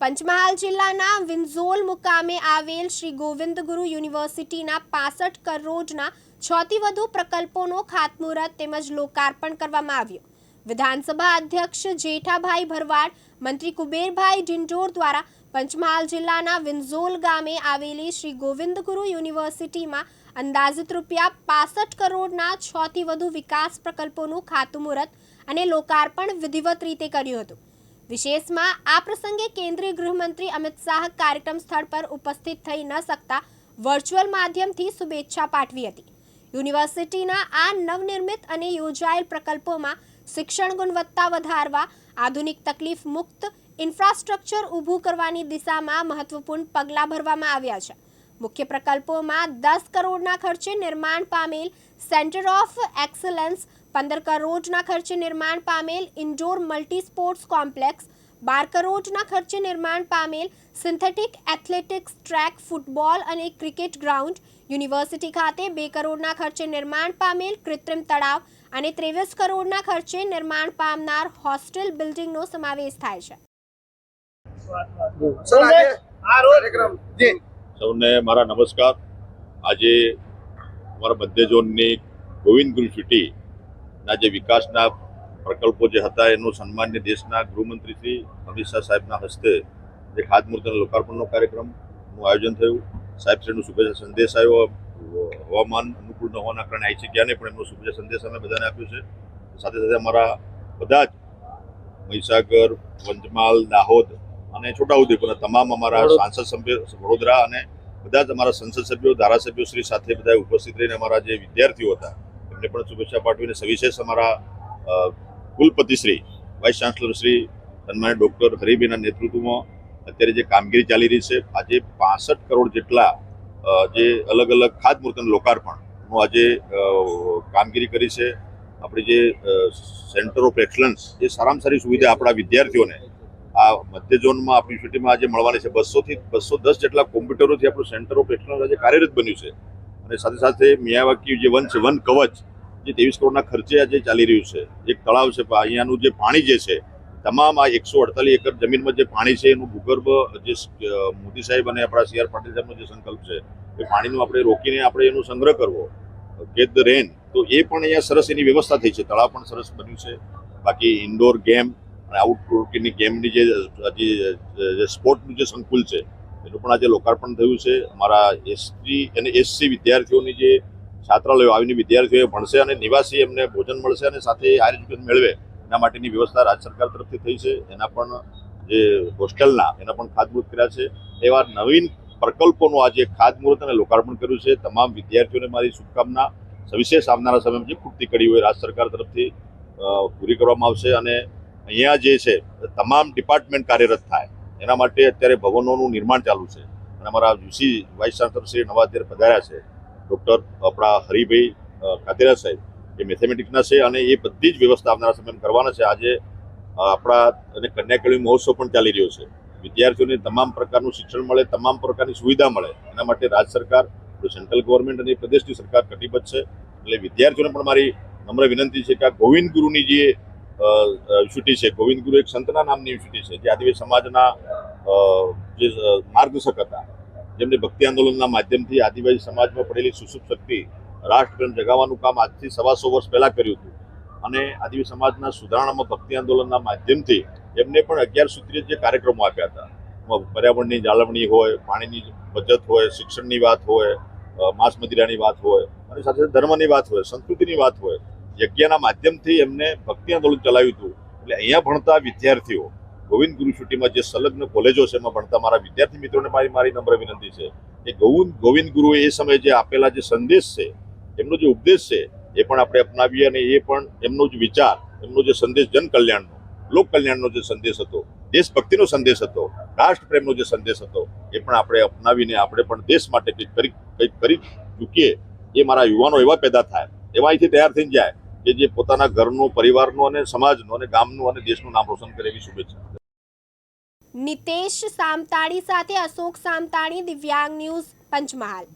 પંચમહાલ જિલ્લાના વિંઝોલ મુકામે આવેલ શ્રી ગોવિંદ ગુરુ યુનિવર્સિટીના પાસઠ કરોડના છથી વધુ પ્રકલ્પોનો ખાતમુહૂર્ત તેમજ લોકાર્પણ કરવામાં આવ્યું. વિધાનસભા અધ્યક્ષ જેઠાભાઈ ભરવાડ, મંત્રી કુબેરભાઈ ઢિંઢોર દ્વારા પંચમહાલ જિલ્લાના વિંઝોલ ગામે આવેલી શ્રી ગોવિંદ ગુરુ યુનિવર્સિટીમાં અંદાજિત રૂપિયા પાસઠ કરોડના છથી વધુ વિકાસ પ્રકલ્પોનું ખાતમુહૂર્ત અને લોકાર્પણ વિધિવત રીતે કર્યું હતું. વિશેષમાં આ પ્રસંગે કેન્દ્રીય ગૃહમંત્રી અમિત શાહ કાર્યક્રમ સ્થળ પર ઉપસ્થિત થઈ ન શકતા વર્ચ્યુઅલ માધ્યમથી શુભેચ્છા પાઠવી હતી. યુનિવર્સિટીના આ નવનિર્મિત અને યોજાયેલ પ્રકલ્પોમાં શિક્ષણ ગુણવત્તા વધારવા, આધુનિક તકલીફ મુક્ત ઇન્ફ્રાસ્ટ્રક્ચર ઊભું કરવાની દિશામાં મહત્વપૂર્ણ પગલાં ભરવામાં આવ્યા છે. મુખ્ય પ્રકલ્પોમાં દસ કરોડના ખર્ચે નિર્માણ પામેલ સેન્ટર ઓફ એક્સલન્સ પંદર કરોડના ખર્ચે નિર્માણ પામેલ ઇન્ડોર મલ્ટી સ્પોર્ટ્સ કોમ્પ્લેક્સ બાર કરોડના ખર્ચે નિર્માણ પામેલ સિન્થેટિક એથ્લેટિક્સ ટ્રેક ફૂટબોલ અને ક્રિકેટ ગ્રાઉન્ડ યુનિવર્સિટી ખાતે બે કરોડના ખર્ચે નિર્માણ પામેલ કૃત્રિમ તળાવ અને ત્રેવીસ કરોડના ખર્ચે નિર્માણ પામનાર હોસ્ટેલ બિલ્ડિંગનો સમાવેશ થાય છે. સૌને મારા નમસ્કાર. આજે અમારા મધ્ય ઝોનની ગોવિંદ ગુરુ સિટીના જે વિકાસના પ્રકલ્પો જે હતા એનું સન્માન્ય દેશના ગૃહમંત્રી શ્રી અમિત શાહ સાહેબના હસ્તે જે ખાતમુહૂર્ત અને લોકાર્પણનો કાર્યક્રમનું આયોજન થયું. સાહેબશ્રીનો શુભેચ્છા સંદેશ આવ્યો. હવામાન અનુકૂળ ન હોવાના કારણે આવી શક્યા નહીં પણ એમનો શુભેચ્છા સંદેશ અમે બધાને આપ્યો છે. સાથે સાથે અમારા બધા જ મહીસાગર પંચમહાલ દાહોદ અને છોટાઉદેપુરના તમામ અમારા સાંસદ સભ્ય વડોદરા અને બધા જ અમારા સંસદ સભ્યો ધારાસભ્યો શ્રી સાથે બધા ઉપસ્થિત રહીને અમારા જે વિદ્યાર્થીઓ હતા એમને પણ શુભેચ્છા પાઠવીને સવિશેષ અમારા કુલપતિશ્રી કુલપતિ શ્રી, વાઇસ ચાન્સલર શ્રી સન્માન્ય ડોક્ટર હરિબેના નેતૃત્વમાં અત્યારે જે કામગીરી ચાલી રહી છે, આજે પાસઠ કરોડ જેટલા જે અલગ અલગ ખાતમુહૂર્ત અને લોકાર્પણનું આજે કામગીરી કરી છે. આપણી જે સેન્ટર ઓફ એક્સલન્સ એ સારામાં સારી સુવિધા આપણા વિદ્યાર્થીઓને આ મધ્ય ઝોનમાં આપણી યુનિવર્સિટીમાં આજે મળવાની છે. બસોથી બસો દસ જેટલા કોમ્પ્યુટરોથી આપણું સેન્ટર ઓફ એક્સલન્સ આજે કાર્યરત બન્યું છે. અને સાથે સાથે મિયાવાકી જે વન છે, વન કવચ, જે ત્રેવીસ કરોડના ખર્ચે આજે ચાલી રહ્યું છે, એક તળાવ છે અહીંયાનું જે પાણી જે છે, તમામ આ એકસો અડતાલીસ એકર જમીનમાં જે પાણી છે, એનું ભૂગર્ભ જે મોદી સાહેબ અને આપણા સી આર પાટીલ સાહેબનો જે સંકલ્પ છે, એ પાણીનું આપણે રોકીને આપણે એનો સંગ્રહ કરવો, ગેટ ધ રેન, તો એ પણ અહીંયા સરસ એની વ્યવસ્થા થઈ છે, તળાવ પણ સરસ બન્યું છે, બાકી ઇન્ડોર ગેમ અને આઉટડોર ગેમની જે જે સ્પોર્ટનું જે સંકુલ છે એનું પણ આજે લોકાર્પણ થયું છે. અમારા એસટી અને એસસી વિદ્યાર્થીઓની જે છાત્રાલયો આવીને વિદ્યાર્થીઓએ ભણશે અને નિવાસી એમને ભોજન મળશે અને સાથે હાયર એજ્યુકેશન મેળવે, એના માટેની વ્યવસ્થા રાજ્ય સરકાર તરફથી થઈ છે. એના પણ જે હોસ્ટેલના એના પણ ખાતમુહૂર્ત કર્યા છે. એવા નવીન પ્રકલ્પોનું આજે ખાતમુહૂર્ત અને લોકાર્પણ કર્યું છે. તમામ વિદ્યાર્થીઓને મારી શુભકામના. સવિશેષ આવનારા સમયમાં જે પૂર્તિ કરી હોય રાજ્ય સરકાર તરફથી પૂરી કરવામાં આવશે અને અહીંયા જે છે, તમામ ડિપાર્ટમેન્ટ કાર્યરત થાય. એના માટે અત્યારે ભવનોનું નિર્માણ ચાલુ છે. અને અમારા યુસી વાઇસ ચાન્સલર શ્રી નવા અત્યારે પધાર્યા છે. ડૉક્ટર આપણા હરિભાઈ કાતેરા સાહેબ એ મેથેમેટિક્સના છે અને એ બધી જ વ્યવસ્થા આવનારા સમયમાં કરવાના છે. આજે આપણા અને કન્યાકેળવી મહોત્સવ પણ ચાલી રહ્યો છે. વિદ્યાર્થીઓને તમામ પ્રકારનું શિક્ષણ મળે, તમામ પ્રકારની સુવિધા મળે. એના માટે રાજ્ય સરકાર સેન્ટ્રલ ગવર્મેન્ટ અને પ્રદેશની સરકાર કટિબદ્ધ છે. એટલે વિદ્યાર્થીઓને પણ મારી નમ્ર વિનંતી છે કે આ ગોવિંદ ગુરુની જે યુનિવર્સિટી છે. ગોવિંદ ગુરુ એક સંતના નામની યુનિવર્સિટી છે, જે આદિવાસી સમાજના જે માર્ગદર્શક હતા. જેમને ભક્તિ આંદોલનના માધ્યમથી આદિવાસી સમાજમાં પડેલી સુસુપ્ત શક્તિ રાષ્ટ્રપ્રેમ જગાવવાનું કામ આજથી સવાસો વર્ષ પહેલાં કર્યું હતું. અને આદિવાસી સમાજના સુધારણામાં ભક્તિ આંદોલનના માધ્યમથી એમને પણ અગિયાર સૂત્રીય જે કાર્યક્રમો આપ્યા હતા. પર્યાવરણની જાળવણી હોય, પાણીની બચત હોય, શિક્ષણની વાત હોય માંસ મદિરાની વાત હોય, અને સાથે સાથે ધર્મની વાત હોય, સંસ્કૃતિની વાત હોય. યજ્ઞના માધ્યમથી એમને ભક્તિ આંદોલન ચલાવ્યું હતું. એટલે અહીંયા ભણતા વિદ્યાર્થીઓ, ગોવિંદ ગુરુ યુનિવર્સિટીમાં જે સંલગ્ન કોલેજો છે, એમાં ભણતા મારા વિદ્યાર્થી મિત્રોને મારી મારી નમ્ર વિનંતી છે કે ગોવિંદ ગોવિંદ ગુરુએ એ સમયે જે આપેલા જે સંદેશ છે, એમનો જે ઉપદેશ છે, એ પણ આપણે અપનાવીએ અને એ પણ એમનો જ વિચાર, એમનો જે સંદેશ જન કલ્યાણનો લોક કલ્યાણનો જે સંદેશ હતો, દેશભક્તિનો સંદેશ હતો, રાષ્ટ્રપ્રેમનો જે સંદેશ હતો, એ પણ આપણે અપનાવીને આપણે પણ દેશ માટે કંઈક કરી કંઈક કરી ચૂકીએ. એ મારા યુવાનો એવા પેદા થાય, એવા અહીંથી તૈયાર થઈને જાય કે જે પોતાના ઘરનું, પરિવારનું અને સમાજનું અને ગામનું અને દેશનું નામ રોશન કરે એવી શુભેચ્છા. નિતેશ સામતાણી સાથે અશોક સામતાણી, દિવ્યાંગ ન્યૂઝ, પંચમહાલ.